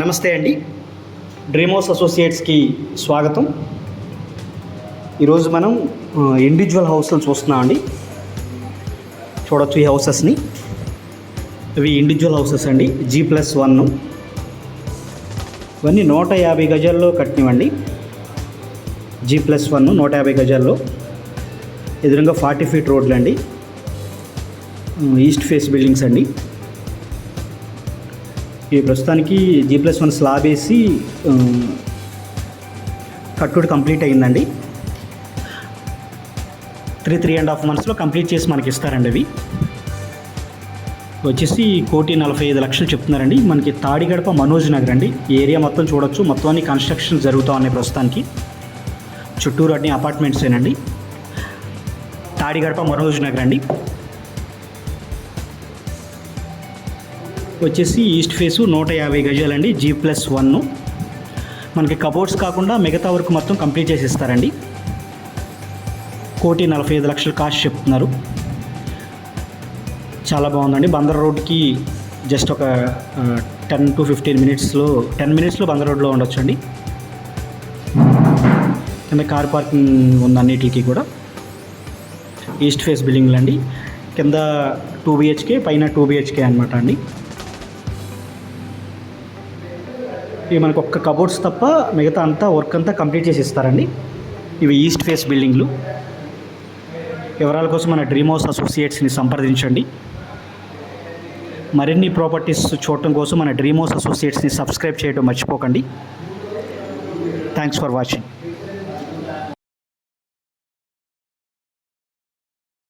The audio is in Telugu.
నమస్తే అండి. డ్రీమోస్ అసోసియేట్స్కి స్వాగతం. ఈరోజు మనం ఇండివిజువల్ హౌస్లు చూస్తున్నాం అండి. చూడొచ్చు ఈ హౌసెస్ని ఇవి ఇండివిజువల్ హౌసెస్ అండి. జీ ప్లస్ వన్ ఇవన్నీ నూట యాభై గజాల్లో కట్టినవండి. జీ ప్లస్ వన్ నూట యాభై గజాల్లో. ఎదురుగా ఫార్టీ ఫీట్ రోడ్లు అండి ఈస్ట్ ఫేస్ బిల్డింగ్స్ అండి. ఈ ప్రస్తుతానికి జీ ప్లస్ వన్ స్లాబ్ వేసి కట్టుడు కంప్లీట్ అయిందండి త్రీ త్రీ అండ్ హాఫ్ మంత్స్లో కంప్లీట్ చేసి మనకి ఇస్తారండి అవి. వచ్చేసి కోటి నలభై ఐదు లక్షలు చెప్తున్నారండి. మనకి తాడిగడప మనోజ్ నగర్ అండి. ఏరియా మొత్తం చూడొచ్చు. మొత్తం అన్ని కన్స్ట్రక్షన్ జరుగుతూ ఉన్నాయి ప్రస్తుతానికి. చుట్టూరు అన్ని అపార్ట్మెంట్సేనండి తాడిగడప మనోజ్ నగర్ అండి. వచ్చేసి ఈస్ట్ ఫేసు నూట యాభై గజాలండి జీ ప్లస్ వన్ మనకి కబోర్డ్స్ కాకుండా మిగతా వరకు మొత్తం కంప్లీట్ చేసి ఇస్తారండి కోటి నలభై ఐదు లక్షలు కాస్ట్ చెప్తున్నారు. చాలా బాగుందండి. బందర్ రోడ్కి జస్ట్ ఒక టెన్ టు ఫిఫ్టీన్ మినిట్స్లో టెన్ మినిట్స్లో బందర్ రోడ్లో ఉండొచ్చండి. కింద కార్ పార్కింగ్ ఉంది అన్నిటికీ కూడా. ఈస్ట్ ఫేస్ బిల్డింగ్లు అండి కింద టూ బిహెచ్కే పైన టూ బిహెచ్కే అనమాట అండి. ఇవి మనకు ఒక్క కబోర్డ్స్ తప్ప మిగతా అంతా వర్క్ అంతా కంప్లీట్ చేసి ఇస్తారండి. ఇవి ఈస్ట్ ఫేస్ బిల్డింగ్లు వివరాల కోసం మన డ్రీమ్ హౌస్ అసోసియేట్స్ని సంప్రదించండి. మరిన్ని ప్రాపర్టీస్ చూడటం కోసం మన డ్రీమ్ హౌస్ అసోసియేట్స్ని సబ్స్క్రైబ్ చేయడం మర్చిపోకండి. Thanks for watching